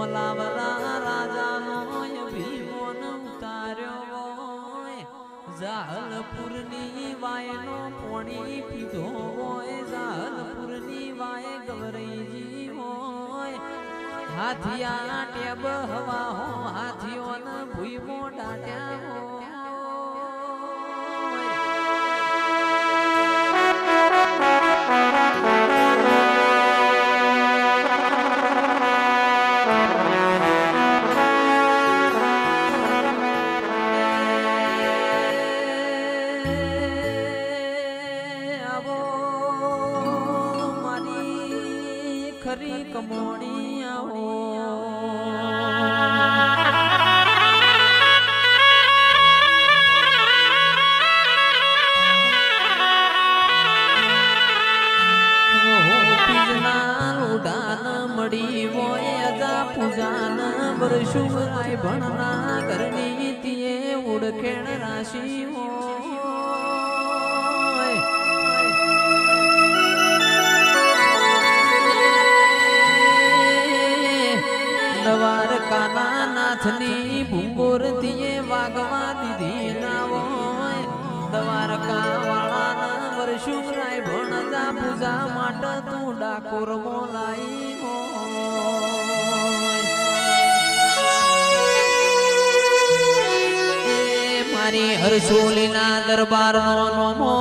અમલાવરા રાજાનો ભીમોન ઉતાર્યો હોય જાહલપુરની વાયનો પોણી પીધો હોય જાહલપુરની વાય ગવરઈજી હોય હાથિયા ટેબ હવા હો, હાથીઓન ભૂમો ડાટ્યા ખરી કમોણી મળી અજા પૂજાન વર્ષું ભણના ઘરની તીએ ઉડખેણ રાશિ નાથની ભૂંગોર વાગવા દીધી ના હોય. દ્વારકા વાળાના વર્ષુરાય ભણતા પૂજા માટે તું ડાકોર મોલાઈ મારી હરસોલીના દરબારનો નોમો